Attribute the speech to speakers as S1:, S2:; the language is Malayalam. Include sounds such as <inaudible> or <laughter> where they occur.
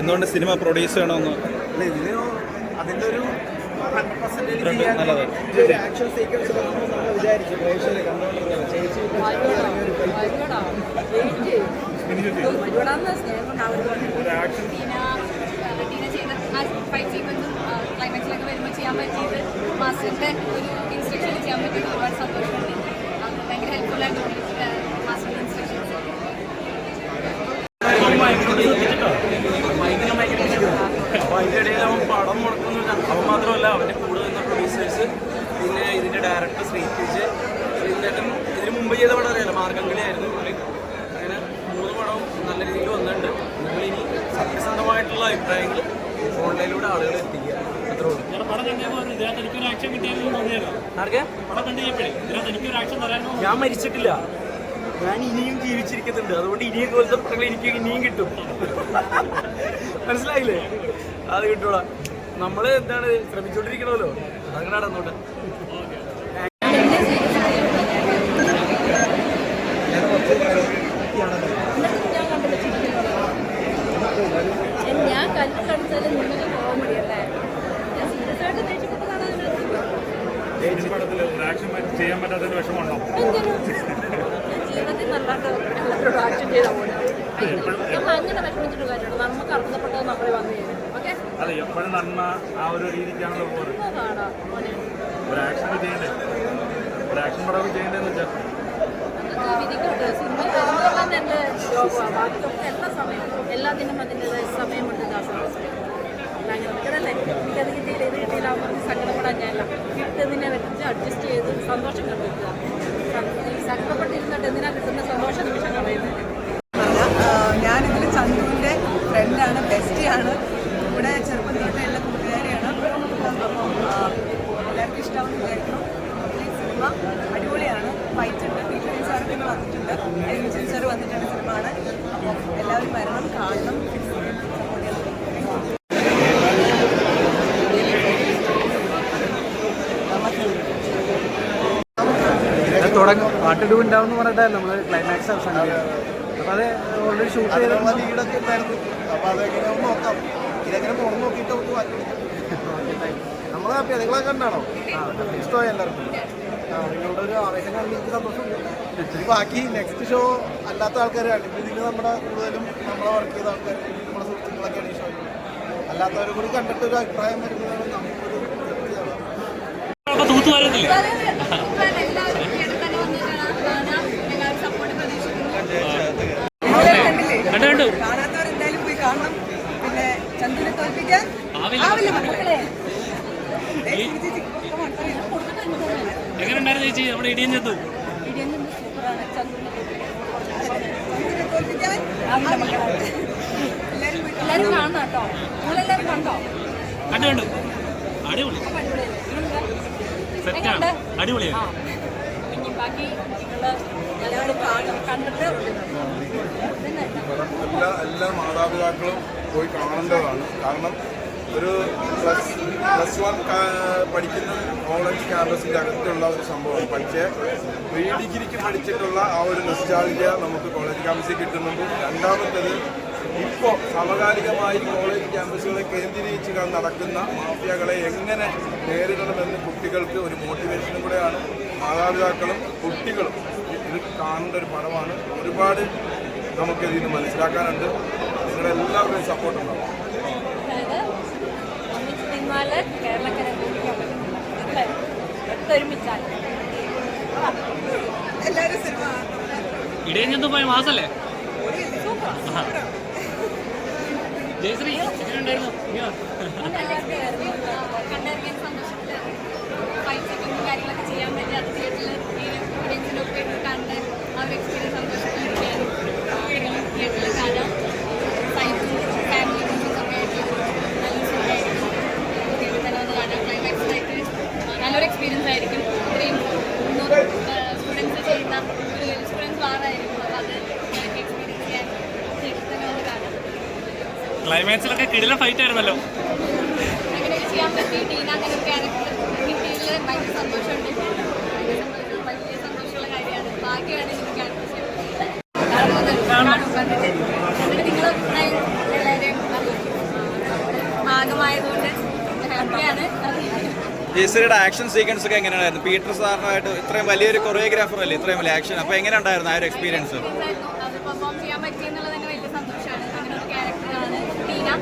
S1: എന്തുകൊണ്ട് സിനിമ പ്രൊഡ്യൂസ് ചെയ്യണമെന്ന്?
S2: അതിന്റെ ഒരു ആക്ഷൻ സീക്വൻസ് നമ്മൾ വിചാരിച്ചു. പ്രേക്ഷകരെ കണ്ടുകൊണ്ടിരുന്നത് ചേച്ചി
S3: ക്ലൈമാക്സിലൊക്കെ വരുമ്പോൾ ചെയ്യാൻ പറ്റിയത് മാസ്റ്ററിന്റെ ഒരു ഇൻസ്ട്രക്ഷനിൽ ചെയ്യാൻ പറ്റിയത് ഒരുപാട് സന്തോഷമുണ്ട്. ഭയങ്കര ഹെൽപ്ഫുൾ ആയിട്ട് മാസ്റ്ററിന്റെ ഇൻസ്ട്രക്ഷൻസ്
S4: അപ്പോൾ അതിന്റെ ഇടയിൽ അവൻ പടം മുടക്കുന്നില്ല അവൻ മാത്രമല്ല അവന്റെ കൂടെ നിന്ന പ്രൊഡ്യൂസേഴ്സ് പിന്നെ ഇതിന്റെ ഡയറക്ടർ ശ്രീകുജ് ശ്രീനേട്ടൻ ഇതിന് മുമ്പ് ചെയ്ത പടം അറിയാലോ മാർഗംകളിയായിരുന്നു പുള്ളി. അങ്ങനെ മൂന്ന് പടവും നല്ല രീതിയിൽ വന്നിട്ടുണ്ട്. നിങ്ങളിനി സത്യസന്ധമായിട്ടുള്ള അഭിപ്രായങ്ങൾ ഓൺലൈനിലൂടെ ആളുകൾ എത്തിക്കുക. അത്രേ ഉള്ളൂ.
S5: ഞാൻ
S4: മരിച്ചിട്ടില്ല. ഞാൻ ഇനിയും ജീവിച്ചിരിക്കുന്നുണ്ട്. അതുകൊണ്ട് ഇനിയും പോലത്തെ പടങ്ങൾ എനിക്ക് ഇനിയും കിട്ടും. മനസ്സിലായില്ലേ? അത് കിട്ടൂടാ. നമ്മൾ എന്താണ് ശ്രമിച്ചോണ്ടിരിക്കണല്ലോ അങ്ങനെ നടന്നോട്ടെ.
S6: ഞാൻ നിങ്ങൾക്ക് കോമഡി അല്ലേ ഞാൻ സീരിയസ് ആയിട്ട് ദേഷ്യപ്പെട്ട്
S5: ചെയ്യാൻ പറ്റാത്തൊരു വിഷമമുണ്ടോ?
S6: ജീവിതത്തിൽ നല്ലതായിട്ട് എല്ലാവരോടും ആക്ഷൻ ചെയ്താൽ പോലെ നമ്മൾ അങ്ങനെ വിഷമിച്ചിട്ട് കാര്യമുള്ളൂ. നമുക്ക് അർഹതപ്പെട്ടത് നമ്മളെ വന്നു കഴിഞ്ഞു ഓക്കെ
S5: എപ്പോഴും നന്മ ആ ഒരു രീതിക്കാണല്ലോ പോകുന്നത് ഒരു ആക്ഷൻ ചെയ്യണ്ടേ? ഒരു ആക്ഷൻ പടവ് ചെയ്യണ്ടേന്ന് വെച്ചാൽ
S6: എല്ലാത്തിനും അതിന്റെതായ സമയമുണ്ട് ദാസവാസം അതല്ലേ എനിക്കത് കിട്ടിയില്ല ഇത് കിട്ടിയില്ലാകുമ്പോൾ സങ്കടപ്പെടാൻ ഞാനില്ല കിട്ടുന്നതിനെ വെച്ച്. അഡ്ജസ്റ്റ് ചെയ്ത് സന്തോഷം കണ്ടെത്തുക സങ്കടപ്പെട്ടിരുന്നിട്ട് എന്തിനാ കിട്ടുന്ന? സന്തോഷ
S7: അടിപൊളിയാണ്. ഫൈറ്റ് ഉണ്ട്. വിജയൻ ടി പിന്നെ വന്നിട്ടുണ്ട്. വിജയൻ സാർ വന്നിട്ടുണ്ട് സിനിമയാണ്. അപ്പോൾ എല്ലാവരും വരണം കാണണം.
S4: തുടങ്ങും. പാട്ട് ടു ഉണ്ടാവും എന്ന് പറഞ്ഞിട്ടാണ് നമ്മൾ ക്ലൈമാക്സ് അവസാനം അപ്പോൾ അത്. ഓൾറെഡി ഷൂട്ട് ചെയ്ത്
S2: അതിനുള്ള ലീഡൊക്കെ ഉണ്ടായിരുന്നു. അപ്പോൾ അതെങ്ങനെ ഒന്ന് നോക്കാം. ഇതെങ്ങനെ പോകണം നോക്കിയിട്ട് നമുക്ക് <laughs> നമ്മൾ ഹാപ്പിയാ നിങ്ങളെ കണ്ടാണോ ഇഷ്ടമായി എല്ലാവർക്കും. നിങ്ങളുടെ ഒരു ആവേശം കണ്ട് എനിക്ക് സന്തോഷമുണ്ട് ബാക്കി നെക്സ്റ്റ് ഷോ അല്ലാത്ത ആൾക്കാരാണ്. ഇതിൽ നമ്മുടെ കൂടുതലും നമ്മളെ വർക്ക് ചെയ്ത ആൾക്കാർ നമ്മുടെ സുഹൃത്തുക്കളൊക്കെയാണ് ഈ ഷോ അല്ലാത്തവരും കൂടി കണ്ടിട്ട് ഒരു അഭിപ്രായം വരുന്നതാണ് നമുക്കൊരു
S7: കാണാത്തവരെന്തായാലും പോയി കാണണം. പിന്നെ ചന്തുവിനെ തോൽപ്പിക്കാൻ.
S5: ആവില്ല.
S7: മക്കളെ.
S5: എങ്ങനെ ഉണ്ടായിരുന്നു ചേച്ചി നമ്മുടെ ഇടിയൻ
S6: കണ്ടോ
S5: കണ്ടു. കണ്ടു അടിപൊളി സെറ്റാണ് അടിപൊളിയാണ്.
S6: ബാക്കി കണ്ടിട്ട്
S8: എല്ലാ മാതാപിതാക്കളും പോയി കാണേണ്ടതാണ്. കാരണം ഒരു പ്ലസ് പ്ലസ് വൺ പഠിക്കുന്ന കോളേജ് ക്യാമ്പസിന്റെ അകത്തുള്ള ഒരു സംഭവമാണ്. പക്ഷേ പ്രീ ഡിഗ്രിക്ക് പഠിച്ചിട്ടുള്ള ആ ഒരു നൊസ്റ്റാൾജിയ നമുക്ക് കോളേജ് ക്യാമ്പസിൽ കിട്ടുന്നുണ്ട്. രണ്ടാമത്തത് ഇപ്പോൾ സമകാലികമായി കോളേജ് ക്യാമ്പസുകളെ കേന്ദ്രീകരിച്ച് നടക്കുന്ന മാഫിയകളെ എങ്ങനെ നേരിടണമെന്ന് കുട്ടികൾക്ക് ഒരു മോട്ടിവേഷനും കൂടെയാണ്. മാതാപിതാക്കളും കുട്ടികളും ഇത് കാണേണ്ട ഒരു പടമാണ്. ഒരുപാട് നമുക്ക് ഇതിൽ നിന്ന് മനസ്സിലാക്കാനുണ്ട്.
S6: നിങ്ങളെല്ലാവരുടെയും സപ്പോർട്ടുണ്ടാവും നിന്നാൽ കേരളക്കര വിളിക്കാൻ പറ്റും അല്ലേ ഒത്തൊരുമിച്ചാൽ
S5: ചെത്തു പോയ മാസല്ലേ? ജയശ്രീ എങ്ങനെ ഉണ്ടായിരുന്നു ഇയ്യോ.
S3: കണ്ടിറങ്ങിയ സന്തോഷത്തിൽ ഫൈറ്റ് കാര്യങ്ങളൊക്കെ ചെയ്യാൻ പറ്റി അത് തിയേറ്ററിൽ ഓഡിയൻസിനൊക്കെ ഇരുന്ന് കണ്ട് ആ ഒരു എക്സ്പീരിയൻസ് സന്തോഷത്തിലിരിക്കുകയാണ് കുട്ടികളും തിയേറ്ററിൽ കാണാം സൈറ്റും ഫാമിലി ഒക്കെ ആയിട്ട് നല്ല സുഖമായിരിക്കും തിയേറ്ററിൽ തന്നെ വന്ന് കാണാം ക്ലൈമാക്സ് ആയിട്ട് നല്ലൊരു എക്സ്പീരിയൻസ് ആയിരിക്കും ഇത്രയും മുന്നൂറ് സ്റ്റുഡൻസ് ചെയ്യുന്ന ഒരു സ്റ്റുഡൻസ് വാറായിരിക്കും അപ്പോൾ അത് എക്സ്പീരിയൻസ് ചെയ്യാൻ തിയേറ്ററിൽ തന്നെ വന്ന് കാണാം
S5: ക്ലൈമാക്സിലൊക്കെ കിടില ഫൈറ്റ് ആയിരുന്നല്ലോ
S3: അങ്ങനെ ചെയ്യാൻ പറ്റി ടീന അങ്ങനെ ഒരു ക്യാരക്ടർ കിട്ടിയതിൽ ഭയങ്കര സന്തോഷമുണ്ട് ഭയങ്കര സന്തോഷം വലിയ സന്തോഷമുള്ള കാര്യമാണ് ഭാഗ്യമാണ് എനിക്ക് ക്യാരക്ടർ ചെയ്യാൻ പറ്റിയത്. കാണുന്നത് കാണും കണ്ടിട്ട് എന്നിട്ട് നിങ്ങൾ എല്ലാവരെയും കിടില ഫൈറ്റ് ആയിരുന്നല്ലോ
S1: ജയശ്രീയുടെ ആക്ഷൻ സീക്വൻസ് ഒക്കെ എങ്ങനെയായിരുന്നു പീറ്റർ സാറിനായിട്ട് ഇത്രയും വലിയൊരു കൊറിയോഗ്രാഫർ അല്ലേ? ഇത്രയും വലിയ ആക്ഷൻ അപ്പൊ എങ്ങനെ ഉണ്ടായിരുന്നു ആ ഒരു എക്സ്പീരിയൻസ്
S3: പെർഫോം ചെയ്യാൻ പറ്റിയെന്നുള്ളത് തന്നെ വലിയ സന്തോഷമാണ് അങ്ങനെ ഒരു ക്യാരക്ടറാണ് ആ,